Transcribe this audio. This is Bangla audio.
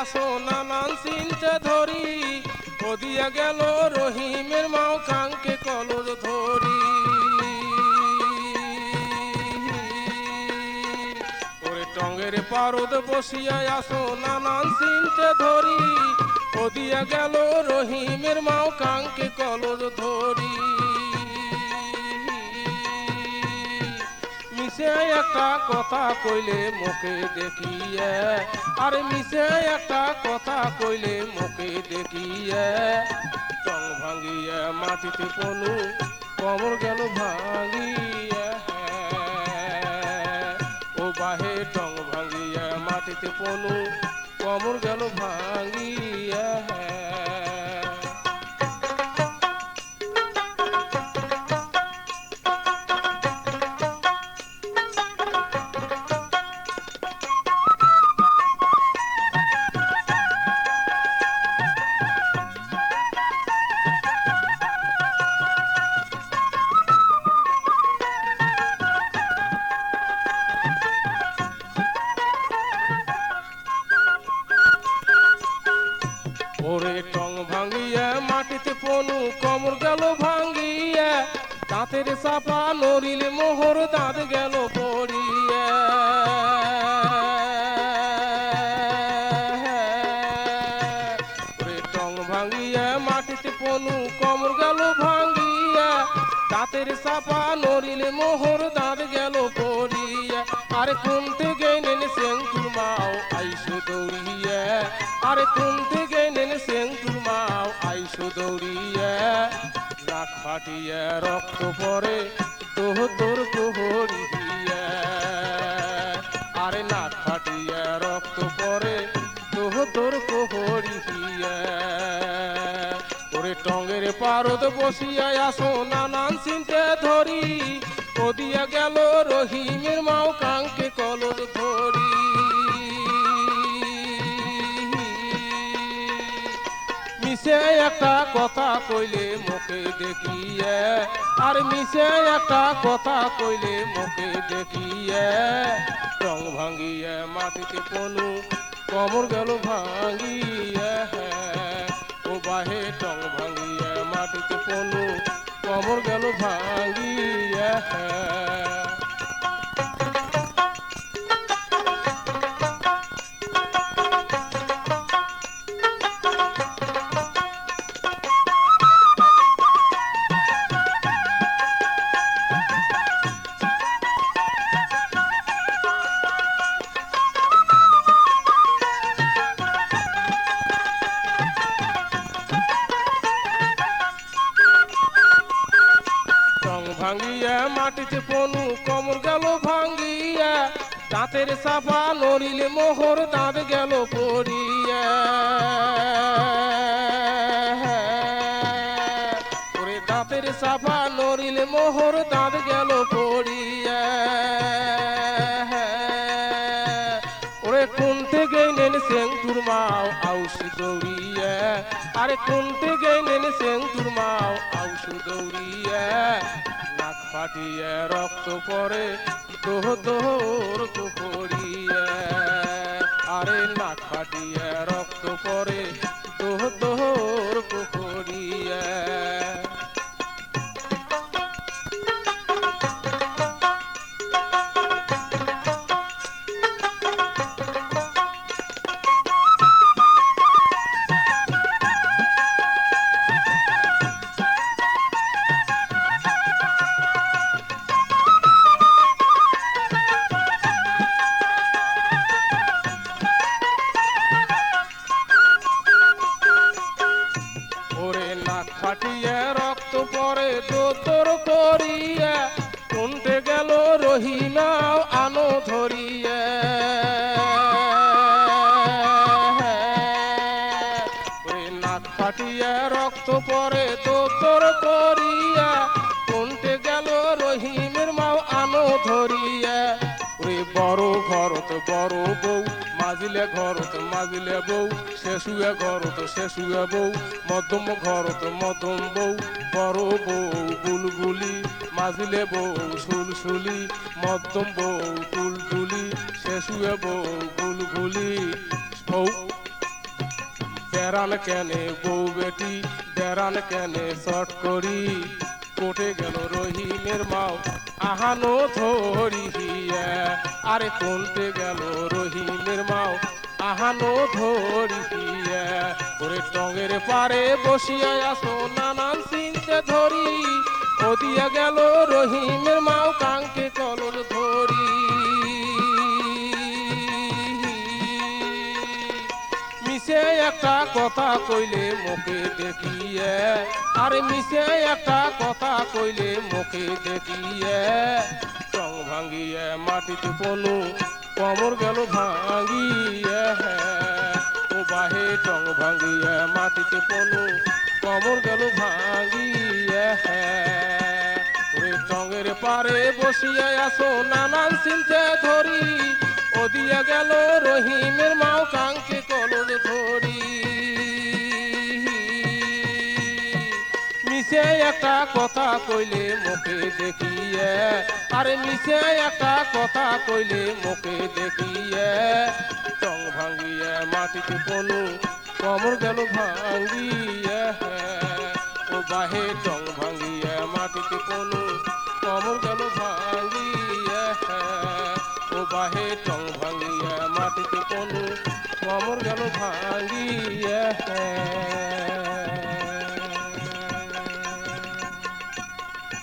আসো, নানান চিনতে ধরি। ওদিয়া গেল রহিমের মাও কাঙ্কে কলর ধরি। ওরে টঙ্গের পারদ বসিয়া আসো, নানান চিনতে ধরি। ওদিয়া গেল রহিমের মাও কাঙ্কে কলর ধরি। মিশে একটা কথা কইলে মুখে দেখিয়ে। আর মিশে একটা কথা কইলে মুখে দেখিয়ে। টং ভাঙিয়ে মাটিতে পনু কমর গেল ভাঙিয়ে। ও বাহে টং ভাঙিয়ে মাটিতে পনু কমর গেল ভাঙিয়ে। ওরে টং ভাঙিয়া মাটিতে পনু কমর গেল ভাঙিয়া। দাঁতের চাপা নড়িল, মোহর দাঁত গেল পড়িয়া। ওরে টং ভাঙিয়া মাটিতে পনু কমর গেল ভাঙিয়া। দাঁতের চাপা নড়িল, মোহর দাঁত গেল পড়িয়া। আরে কুমতে গেলেন সেন্তুর মাও আইসো দৌড়িয়া। আরে গেলেন নাক ফাটিয়ে রক্ত পরে তোহ তোর কোহরিয়া আরে নাক ফাটিয়ে রক্ত পরে তোহ তোর কোহরিয়া ওরে টঙ্গের পারদ বসিয়া আসো, নানান চিনতে ধরি। ওদিয়া গেল রহিমের মাও মিশে একটা কথা কইলে মুখে দেখিয়ে, আর মিশে একটা কথা কইলে মুখে দেখিয়ে, রং ভাঙ্গিয়ে মাটিতে পনু কমর গেল ভাঙ্গিয়ে ও বাহে টং ভাঙ্গিয়ে মাটিতে পনু কমর গেল ভাঙ্গিয়ে টং ভাঙ্গিয়া মাটিতে পনু কমর গেল ভাঙ্গিয়া, দাঁতের সাফা নড়িলে মোহর দাঁত গেল পড়িয়া। ওরে দাঁতের চাপা নড়িলে মোহর দাঁত গেল পড়িয়া। ওরে কুনতে গেলেন সেন্তুর মাও আউসি দৌড়িয়া। আরে কুনতে গেলেন সেন্তুর মাও আউসু দৌড়িয়া। নাক ফাটিয়া রক্ত পরে তোহ দোহর কুকুরিয়া। আরে নাক ফাটিয়ে রক্ত পরে তোহ দোহর কুকুরিয়া। রহিমাও আনো ধরিয়া। নাক ফাটিয়ে রক্ত পরে দোতর করিয়া কোনতে গেল রহিমের মাও আনো ধরিয়া। ওরে বড় ঘরত, বড় বউ, মাজিলে ঘরত, মাজিলে বউ শেষুয়ে ঘরত শেষুয়ে বউ, মধ্যম ঘরত, মধ্যম বউ, বড় বউ। বুলবুলি, মাজিলে বউ সুলসুলি মধ্যম বউ টুলটুলি শেষুয়ে বউ বুলবুলি। বউ বেড়ান কেনে বউ বেটি বেড়ান কেনে শট করি। কোটে গেল রহিমের মাও, আহানো ধরিয়া আরে কোনটে গেল রহিমের মাও, আহানো ধরিয়া ওরে টঙের পারে বসিয়া আসো নানান চিনতে ধরি ওদিয়া গেল রহিমের মাও কাঙ্কে কলর ধরি। মিশে একটা কথা কইলে মুখে দেখিয়ে, আরে মিশে একটা কথা কইলে মুখে দেখিয়ে, চং ভাঙ্গিয়ে মাটিতে পনু, কমর গেল ভাঙ্গিয়ে ও বাহে টং ভাঙ্গিয়ে মাটিতে পনু, কমর গেল ভাঙ্গিয়ে ওরে টঙ্গের পারে বসিয়া আসো নানান চিনতে ধরি। ওদিয়া গেল রহিমের মাও কাঙ্কে কলর ধরি। মিশে একটা কথা কইলে মুখে দেখিয়ে, আরে মিশে একটা কথা কইলে মুখে দেখিয়ে। টং ভাঙ্গিয়ে মাটিতে পনু কমর গেল ভাঙ্গিয়ে ও বাহে টং ভাঙিয়া মাটিতে পনু